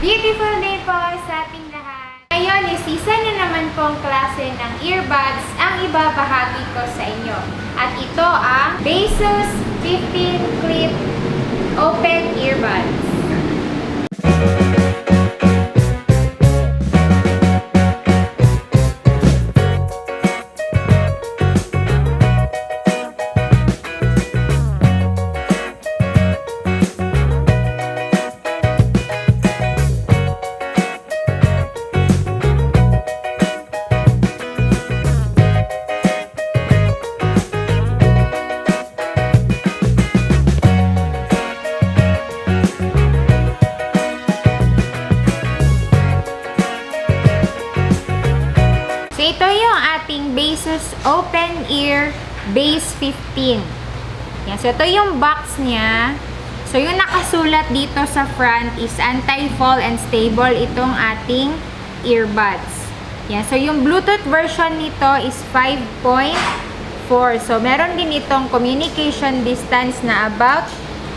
Beautiful day po sa ating lahat. Ngayon, is isa na naman pong klase ng earbuds ang ibabahagi ko sa inyo. At ito ang Basus 15 Clip Basus Open Ear Base 15. Yan. So ito yung box niya. So yung nakasulat dito sa front is anti-fall and stable itong ating earbuds. Yan. So yung Bluetooth version nito is 5.4. So meron din itong communication distance na about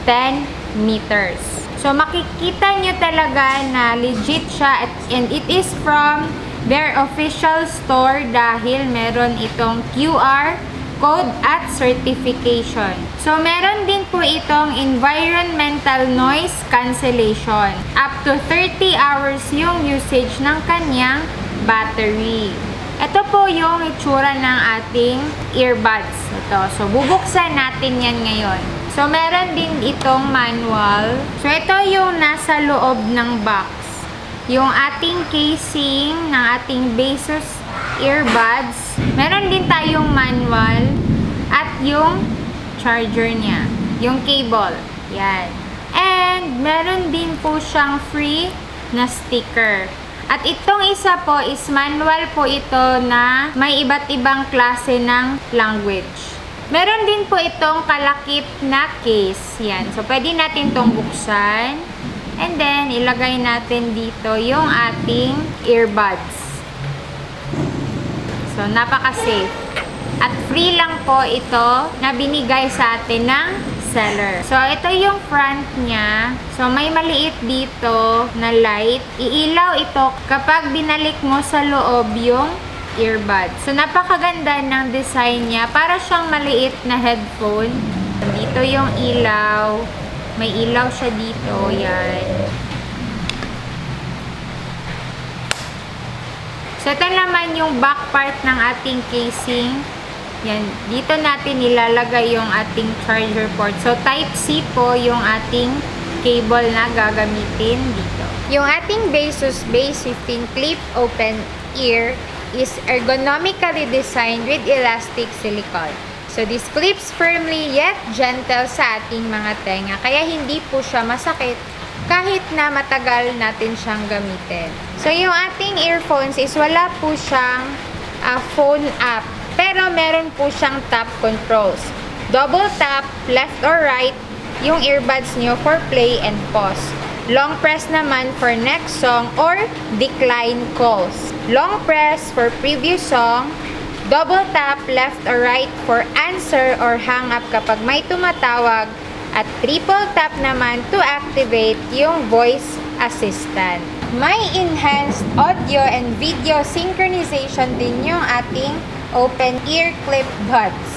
10 meters. So makikita nyo talaga na legit siya at, and it is from their official store dahil meron itong QR code at certification. So, meron din po itong environmental noise cancellation. Up to 30 hours yung usage ng kanyang battery. Ito po yung itsura ng ating earbuds. Ito. So, bubuksan natin yan ngayon. So, meron din itong manual. So, ito yung nasa loob ng box yung ating casing ng ating Basus earbuds. Meron din tayong manual at yung charger niya, yung cable. Yan. And meron din po siyang free na sticker. At itong isa po is manual po ito na may iba't ibang klase ng language. Meron din po itong kalakip na case. Yan. So, pwede natin itong buksan. And then, ilagay natin dito yung ating earbuds. So, napaka-safe. At free lang po ito na binigay sa atin ng seller. So, ito yung front niya. So, may maliit dito na light. Iilaw ito kapag binalik mo sa loob yung earbuds. So, napakaganda ng design niya. Para siyang maliit na headphone. Dito yung ilaw. May ilaw siya dito. Yan. So, ito naman yung back part ng ating casing. Yan. Dito natin ilalagay yung ating charger port. So, Type-C po yung ating cable na gagamitin dito. Yung ating Basus Base 15 Clip Open Ear is ergonomically designed with elastic silicone. So, this clips firmly yet gentle sa ating mga tenga. Kaya hindi po siya masakit kahit na matagal natin siyang gamitin. So, yung ating earphones is wala po siyang ah, phone app. Pero meron po siyang tap controls. Double tap, left or right, yung earbuds niyo for play and pause. Long press naman for next song or decline calls. Long press for previous song. Double tap left or right for answer or hang up kapag may tumatawag. At triple tap naman to activate yung voice assistant. May enhanced audio and video synchronization din yung ating open ear clip buds.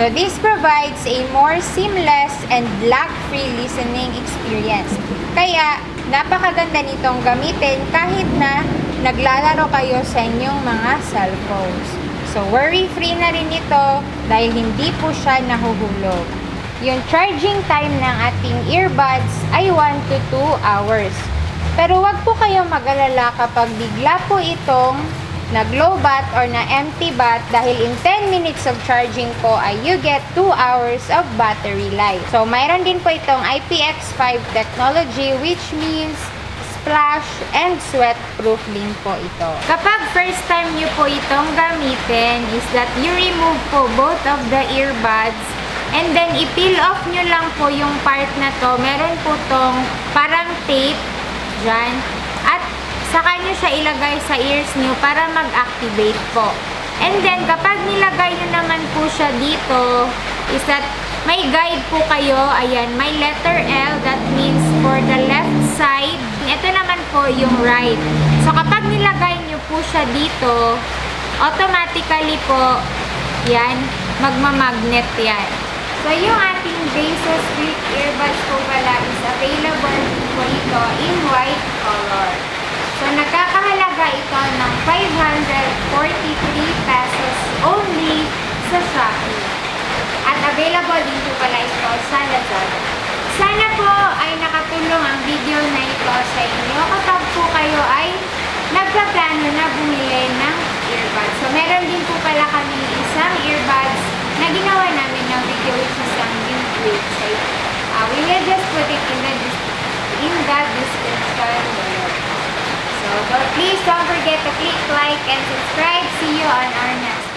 So this provides a more seamless and lag-free listening experience. Kaya napakaganda nitong gamitin kahit na naglalaro kayo sa inyong mga cellphones. So worry-free na rin ito dahil hindi po siya nahuhulog. Yung charging time ng ating earbuds ay 1 to 2 hours. Pero wag po kayo mag-alala kapag bigla po itong nag-low bat or na empty bat dahil in 10 minutes of charging po ay you get 2 hours of battery life. So, mayroon din po itong IPX5 technology which means splash and sweat proof din po ito. Kapag first time nyo po itong gamitin is that you remove po both of the earbuds and then i-peel off nyo lang po yung part na to. Meron po tong parang tape dyan. At saka nyo siya ilagay sa ears nyo para mag-activate po. And then, kapag nilagay nyo naman po siya dito, is that may guide po kayo. Ayan, may letter L. That means for the ito naman po yung right. So, kapag nilagay nyo po siya dito, automatically po, yan, magmamagnet yan. So, yung ating Bezos Quick Earbuds po pala is available po ito in white color. So, nagkakahalaga ito ng 543 pesos only sa Shopee. At available din po pala ito sa Lazada. Sana po ay nakatulong ang video na ito sa inyo kapag po kayo ay nagpaplano na bumili ng earbuds. So, meron din po pala kami isang earbuds na ginawa namin ng video which is ang giveaway. So, uh, we will just put it in the, in the description below. So, don't, please don't forget to click like and subscribe. See you on our next